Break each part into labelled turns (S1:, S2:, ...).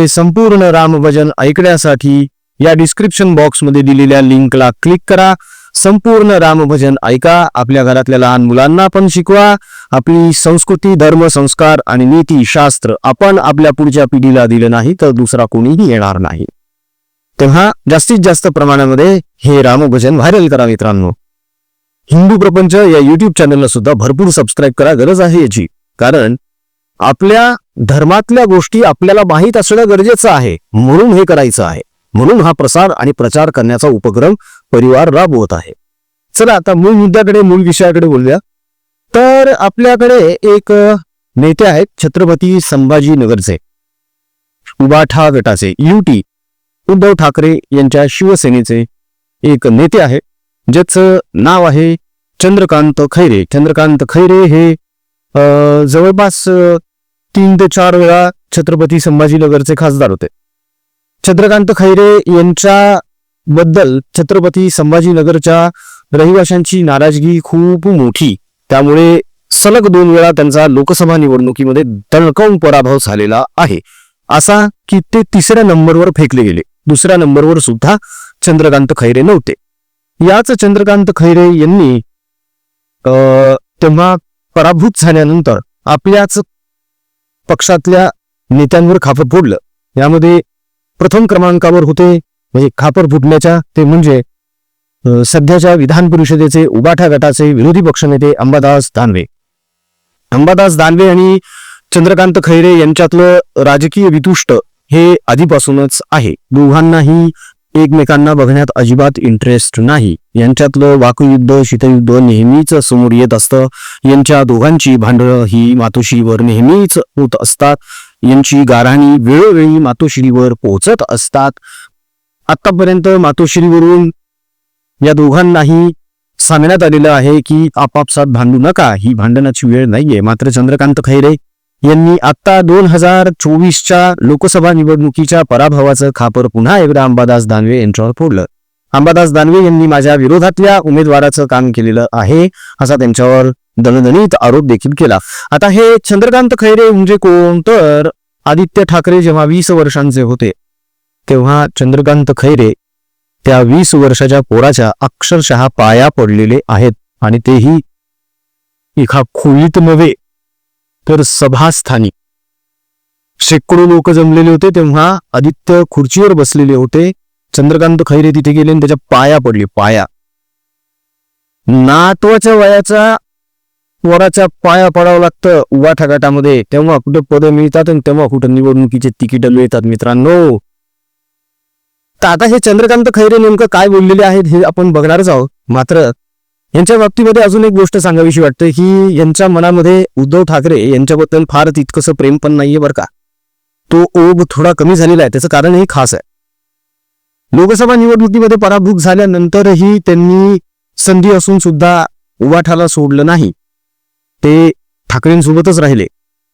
S1: ते संपूर्ण रामभजन ऐकण्यासाठी या डिस्क्रिप्शन बॉक्समध्ये दिलेल्या लिंकला क्लिक करा. संपूर्ण रामभजन ऐका. आपल्या घरातल्या लहान मुलांना पण शिकवा. आपली संस्कृती धर्म संस्कार आणि नीती शास्त्र आपण आपल्या पुढच्या पिढीला दिलं नाही तर दुसरा कोणीही येणार नाही. तेव्हा जास्तीत जास्त प्रमाणामध्ये हे रामभजन व्हायरल करा मित्रांनो. हिंदू प्रपंच या युट्यूब चॅनलला सुद्धा भरपूर सबस्क्राईब करा. गरज आहे याची. कारण आपल्या धर्मातल्या गोष्टी आपल्याला माहीत असणं गरजेचं आहे. म्हणून हे करायचं आहे. म्हणून हा प्रसार आणि प्रचार करण्याचा उपक्रम परिवार राबवत आहे. चला आता मूळ मुद्द्याकडे मूळ विषयाकडे बोलूया. तर आपल्याकडे एक नेते आहेत छत्रपती संभाजीनगरचे उबाठा गटाचे युटी उद्धव ठाकरे यांच्या शिवसेनेचे एक नेते आहे ज्याचं नाव आहे चंद्रकांत खैरे. चंद्रकांत खैरे हे जवळपास तीन ते चार वेळा छत्रपती संभाजीनगरचे खासदार होते. चंद्रकांत खैरे यांच्या बद्दल छत्रपती संभाजीनगरच्या रहिवाशांची नाराजगी खूप मोठी. त्यामुळे सलग दोन वेळा त्यांचा लोकसभा निवडणुकीमध्ये दणकवून पराभव झालेला आहे. असा की ते तिसऱ्या नंबरवर फेकले गेले. दुसऱ्या नंबरवर सुद्धा चंद्रकांत खैरे नव्हते. याच चंद्रकांत खैरे यांनी तेव्हा पराभूत झाल्यानंतर आपल्याच पक्षातल्या नेत्यांवर खापर फोडलं. यामध्ये प्रथम क्रमांकावर होते म्हणजे खापर फुटण्याच्या ते म्हणजे सध्याच्या विधान परिषदेचे उबाठा गटाचे विरोधी पक्षनेते अंबादास दानवे. अंबादास दानवे आणि चंद्रकांत खैरे यांच्यातलं राजकीय वितुष्ट हे आधीपासूनच आहे. दोघांनाही एकमेकांना बघण्यात अजिबात इंटरेस्ट नाही. यांच्यातलं वाकयुद्ध शीतयुद्ध नेहमीच समोर येत असतं. यांच्या दोघांची भांडणं ही मातोश्रीवर नेहमीच होत असतात. यांची गाराणी वेळोवेळी मातोश्रीवर पोहोचत असतात. आतापर्यंत मातोश्रीवरून या दोघांनाही सांगण्यात आलेलं आहे की आपापसात भांडू नका. ही भांडणाची वेळ नाहीये. मात्र चंद्रकांत खैरे यांनी आता दोन हजार चोवीसच्या लोकसभा निवडणुकीच्या पराभवाचं खापर पुन्हा एकदा अंबादास दानवे यांच्यावर फोडलं. अंबादास दानवे यांनी माझ्या विरोधातल्या उमेदवाराचं काम केलेलं आहे असा त्यांच्यावर दणदणीत आरोप देखील केला. आता हे चंद्रकांत खैरे म्हणजे कोण? तर आदित्य ठाकरे जेव्हा वीस वर्षांचे होते तेव्हा चंद्रकांत खैरे त्या वीस वर्षाच्या पोराच्या अक्षरशः पाया पडलेले आहेत आणि तेही एका खोलीत नव्हे. तर सभास्थानी. शेकडो लोक जमलेले होते तेव्हा आदित्य खुर्चीवर बसलेले होते. चंद्रकांत खैरे तिथे गेले आणि त्याच्या पाया पडले पाया. नातवाच्या वयाचा वराच्या पाया पडावं लागतं उभा तेव्हा कुठं पद मिळतात आणि तेव्हा कुठं निवडणुकीचे तिकीट मिळतात मित्रांनो. तर आता हे चंद्रकांत खैरे नेमकं काय बोललेले आहेत हे आपण बघणारच आहोत. मात्र यांच्या बाबतीमध्ये अजून एक गोष्ट सांगावीशी वाटते की यांच्या मनामध्ये उद्धव ठाकरे यांच्याबद्दल फार तितकंसं प्रेम पण नाहीये बरं का. तो ओघ थोडा कमी झालेला आहे त्याचं कारणही खास आहे. लोकसभा निवडणुकीमध्ये पराभूत झाल्यानंतरही त्यांनी संधी असून सुद्धा उवाठाला सोडलं नाही. ते ठाकरेंसोबतच राहिले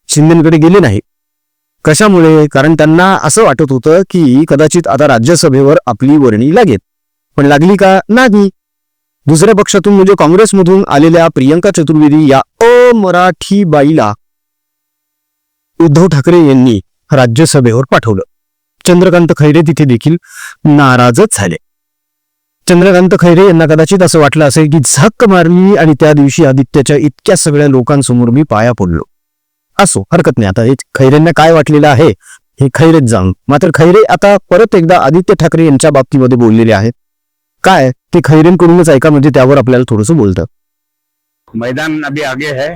S1: शिंदेकडे गेले नाही. कशामुळे? कारण त्यांना असं वाटत होतं की कदाचित आता राज्यसभेवर आपली वर्णी लागेल. पण लागली का? नाही. दुसऱ्या पक्षातून म्हणजे काँग्रेसमधून आलेल्या प्रियंका चतुर्वेदी या अमराठी बाईला उद्धव ठाकरे यांनी राज्यसभेवर पाठवलं. चंद्रकांत खैरे तिथे देखील नाराजच झाले. चंद्रकांत खैरे यांना कदाचित असं वाटलं असेल की झक मारली आणि त्या दिवशी आदित्याच्या इतक्या सगळ्या लोकांसमोर मी पाया पडलो. असो हरकत नाही. आता हे खैरेंना काय वाटलेलं आहे हे खैरेच जाऊन. मात्र खैरे आता परत एकदा आदित्य ठाकरे यांच्या बाबतीमध्ये बोललेले आहेत. काय ते खैरेंकडूनच ऐका म्हणजे त्यावर आपल्याला थोडस बोलतं.
S2: मैदान अभी आगे है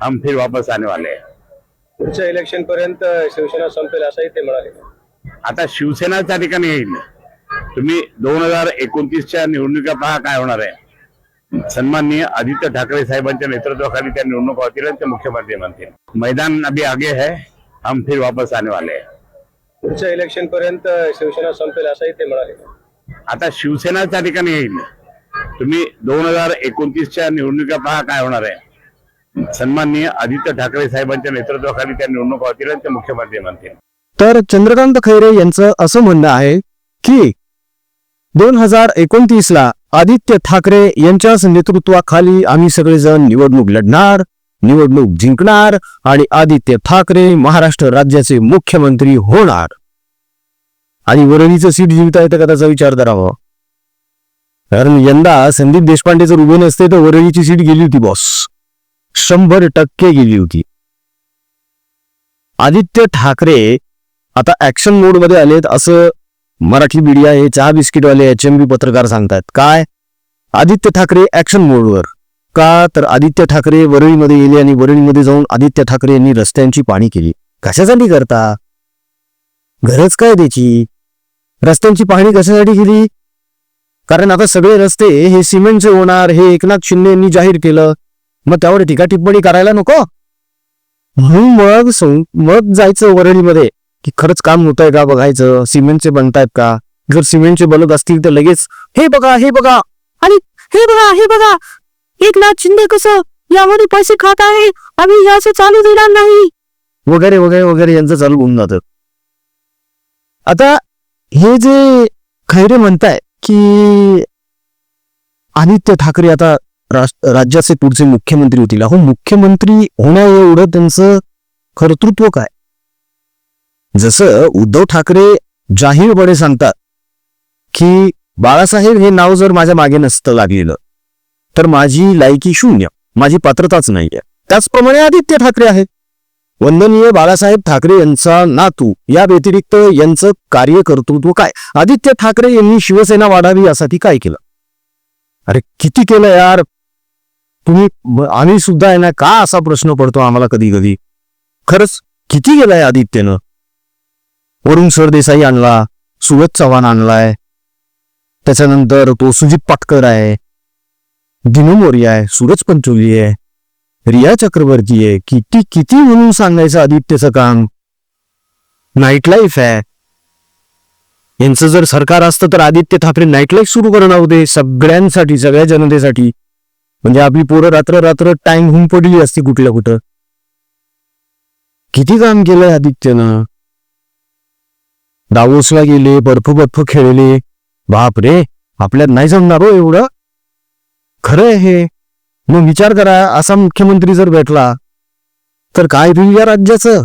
S2: हम फिर वापस आने वाले हैं.
S3: पुढच्या इलेक्शन पर्यंत शिवसेना संपेल असंही ते म्हणाले.
S2: आता शिवसेना त्या ठिकाणी येईल. तुम्ही दोन हजार एकोणतीसच्या निवडणुका पहा काय होणार आहे. सन्माननीय आदित्य ठाकरे साहेबांच्या नेतृत्वाखाली त्या निवडणुका होतील आणि ते मुख्यमंत्री बनतील. मैदान अभी आगे है हम फिर वापस आने वाले हैं.
S3: पुढच्या इलेक्शन पर्यंत शिवसेना संपेल असंही ते म्हणाले.
S2: आता शिवसेना त्या ठिकाणी येईल. तुम्ही दोन हजार एकोणतीसच्या निवडणुका पहा काय होणार आहे. सन्माननीय आदित्य ठाकरे साहेबांच्या नेतृत्वाखाली त्या निवडणुका होतील आणि ते मुख्यमंत्री म्हणतील
S1: तर चंद्रकांत खैरे यांचं असं म्हणणं आहे की दोन हजार एकोणतीसला आदित्य ठाकरे यांच्याच नेतृत्वाखाली आम्ही सगळेजण निवडणूक लढणार निवडणूक जिंकणार आणि आदित्य ठाकरे महाराष्ट्र राज्याचे मुख्यमंत्री होणार. आणि वरळीचं सीट जिंकता येतं का त्याचा विचार करावा कारण यंदा संदीप देशपांडे जर उभे नसते तर वरळीची सीट गेली होती बॉस शंभर टक्के गेली होती. आदित्य ठाकरे आता ऍक्शन मोडमध्ये आलेत असं मराठी मीडिया हे चहा बिस्किटवाले एच एम बी पत्रकार सांगतात काय? आदित्य ठाकरे ऍक्शन मोडवर का? तर आदित्य ठाकरे वरळीमध्ये गेले आणि वरळीमध्ये जाऊन आदित्य ठाकरे यांनी रस्त्यांची पाणी केली. कशासाठी करता? गरज काय त्याची? रस्त्यांची पाहणी कशासाठी केली? कारण आता सगळे रस्ते हे सिमेंटचे होणार हे एकनाथ शिंदे यांनी जाहीर केलं. मग त्यावर टीका टिप्पणी करायला नको? म्हणून मग मग जायचं वरळीमध्ये की खरंच काम होत आहे का बघायचं? सिमेंटचे बनतायत का? जर सिमेंटचे बनत असतील तर लगेच हे बघा हे बघा आणि हे बघा हे बघा एकनाथ शिंदे कसं यामध्ये पैसे खात आहे? आम्ही याचे चालू देणार नाही. वगैरे वगैरे वगैरे यांचं चालू होऊन जातं. आता हे जे खैरे म्हणताय की आदित्य ठाकरे आता राज्याचे पुढचे मुख्यमंत्री होतील. अहो मुख्यमंत्री होण्या एवढं त्यांचं कर्तृत्व काय? जसं उद्धव ठाकरे जाहीरपणे सांगतात की बाळासाहेब हे नाव जर माझ्या मागे नसतं लागलेलं तर माझी लायकी शून्य माझी पात्रताच नाहीये. त्याचप्रमाणे आदित्य ठाकरे आहेत वंदनीय बाळासाहेब ठाकरे यांचा नातू. या व्यतिरिक्त यांचं कार्य कर्तृत्व काय? आदित्य ठाकरे यांनी शिवसेना वाढावी यासाठी काय केलं? अरे किती केलं यार? तुम्ही आम्ही सुद्धा आहे ना का असा प्रश्न पडतो आम्हाला कधी कधी खरंच किती केलंय आदित्यनं? वरुण सरदेसाई आणला सुरज चव्हाण आणलाय. त्याच्यानंतर तो सुजित पाटकर आहे. दिनू मोरिया आहे सूरज पंचोली आहे. रिया चक्रवर्ती आहे किती किती म्हणून सांगायचं आदित्यचं काम नाईट लाईफ आहे. यांचं जर सरकार असतं तर आदित्य ठाकरे नाईट लाईफ सुरू करणार होते सगळ्यांसाठी सगळ्या जनतेसाठी. म्हणजे आपली पोरं रात्र रात्र टाइम होऊन पडली असती कुठल्या कुठं. किती काम केलंय आदित्यनं? दावोसला गेले बर्फ बर्फ खेळले. बाप रे आपल्यात नाही जमणार हो एवढं. खरं आहे हे. मग विचार करा असा मुख्यमंत्री जर भेटला तर काय होईल या राज्याचं?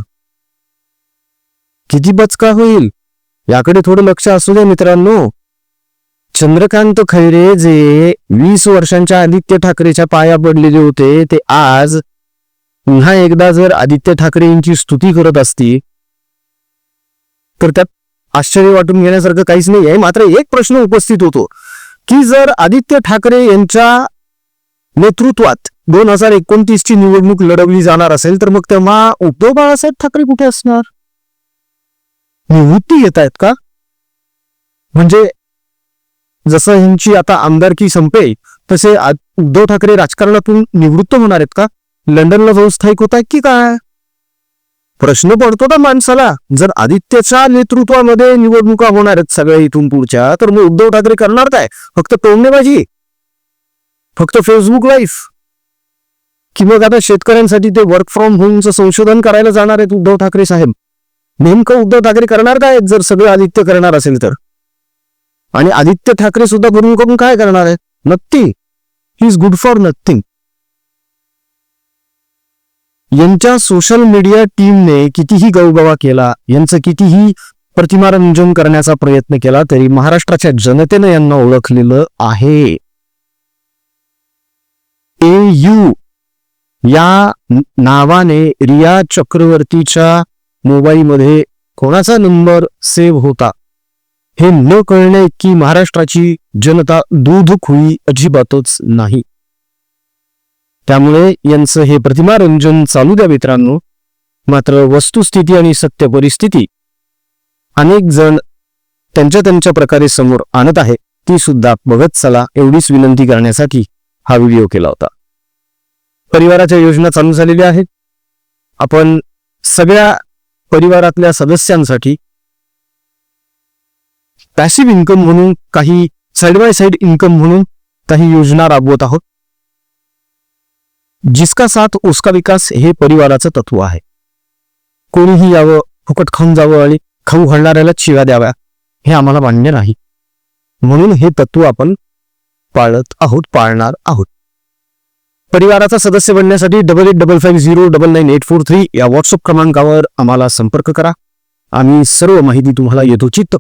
S1: किती बचका होईल? याकडे थोडं लक्ष असू दे मित्रांनो. चंद्रकांत खैरे जे वीस वर्षांच्या आदित्य ठाकरेच्या पाया पडलेले होते ते आज पुन्हा एकदा जर आदित्य ठाकरे यांची स्तुती करत असती तर त्यात आश्चर्य वाटून घेण्यासारखं काहीच नाही आहे. मात्र एक प्रश्न उपस्थित होतो की जर आदित्य ठाकरे यांच्या नेतृत्वात दोन हजार एकोणतीस ची निवडणूक लढवली जाणार असेल तर मग तेव्हा उद्धव बाळासाहेब ठाकरे कुठे असणार? निवृत्ती येत आहेत का? म्हणजे जसं ह्यांची आता आमदारकी संपेल तसे उद्धव ठाकरे राजकारणातून निवृत्त होणार आहेत का? लंडनला जाऊन स्थायिक होत आहेत की काय? प्रश्न पडतो ना माणसाला. जर आदित्यच्या नेतृत्वामध्ये निवडणुका होणार आहेत सगळ्या इथून पुढच्या तर मग उद्धव ठाकरे करणार काय? फक्त टोंगणेबाजी फक्त फेसबुक लाईव्ह की मग आता शेतकऱ्यांसाठी ते वर्क फ्रॉम होमचं संशोधन करायला जाणार आहेत उद्धव ठाकरे साहेब. नेमकं उद्धव ठाकरे करणार काय जर सगळं आदित्य करणार असेल तर? आणि आदित्य ठाकरे सुद्धा करून करून काय करणार आहेत? नक्की he is good for nothing यांच्या सोशल मीडिया टीमने कितीही गौगवा केला यांचं कितीही प्रतिमारंजन करण्याचा प्रयत्न केला तरी महाराष्ट्राच्या जनतेनं यांना ओळखलेलं आहे. A U. या नावाने रिया चक्रवर्तीच्या मोबाईलमध्ये कोणाचा नंबर सेव्ह होता? हे न कळणे की महाराष्ट्राची जनता दूध खुई अजिबातच नाही. त्यामुळे यांचं हे प्रतिमारंजन चालू द्या मित्रांनो. मात्र वस्तुस्थिती आणि सत्य परिस्थिती अनेक जण त्यांच्या त्यांच्या प्रकारे समोर आणत आहे. ती सुद्धा बघत चला. एवढीच विनंती करण्यासाठी हा व्हिडिओ केला होता. परिवाराच्या योजना चालू झालेल्या आहेत. आपण सगळ्या परिवारातल्या सदस्यांसाठी पॅसिव्ह इन्कम म्हणून काही साइड बाय साइड इन्कम म्हणून काही योजना राबवत आहोत. जिसका साथ उसका विकास हे परिवाराचं तत्व आहे. कोणीही यावं फुकट खाऊन जावं आणि खाऊ घालणाऱ्याला शिव्या द्याव्या हे आम्हाला मान्य नाही. म्हणून हे तत्व आपण पाळत आहोत पाळणार आहोत. परिवाराचा सदस्य बनण्यासाठी double eight double five zero double nine eight four three या व्हॉट्सअप क्रमांकावर आम्हाला संपर्क करा. आम्ही सर्व माहिती तुम्हाला यथोचित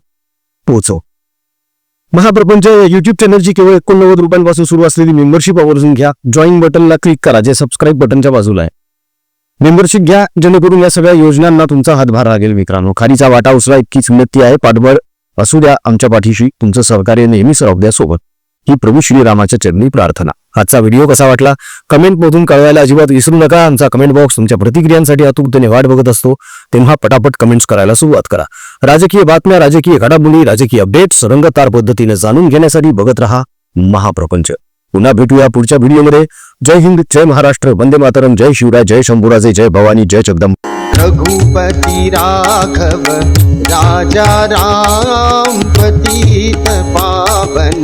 S1: पोहोचव. महाप्रपंच युट्यूब चॅनलची केवळ एकोणनव्वद रुपयांपासून सुरू असलेली मेंबरशिप आवर्जून घ्या. जॉईन बटनला क्लिक करा जे सबस्क्राईब बटनच्या बाजूला आहे. मेंबरशिप घ्या जेणेकरून या सगळ्या योजनांना तुमचा हातभार लागेल मित्रांनो. खालीचा वाटा उचला इतकीच विनंती आहे. पाठबळ असू द्या आमच्या पाठीशी तुमचं सहकार्य नेहमी राहू द्या सोबत. ही प्रभू श्रीरामाच्या चरणी प्रार्थना. आजचा व्हिडिओ कसा वाटला? कमेंट मधून कळवायला अजिबात विसरू नका. आमचा कमेंट बॉक्स तुमच्या प्रतिक्रियांसाठी अतुकतेने वाट बघत असतो. तेव्हा पटापट कमेंट्स करायला सुरुवात करा. राजकीय बातम्या राजकीय घडामोडी राजकीय अपडेट्स रंगतार पद्धतीने जाणून घेण्यासाठी बघत रहा महाप्रपंच. पुन्हा भेटूया पुढच्या व्हिडिओमध्ये जय हिंद जय महाराष्ट्र. वंदे मातरम. जय शिवराय जय शंभुराजे जय भवानी जय जगदम
S4: रघुपती राघव राजा राम पतित पावन.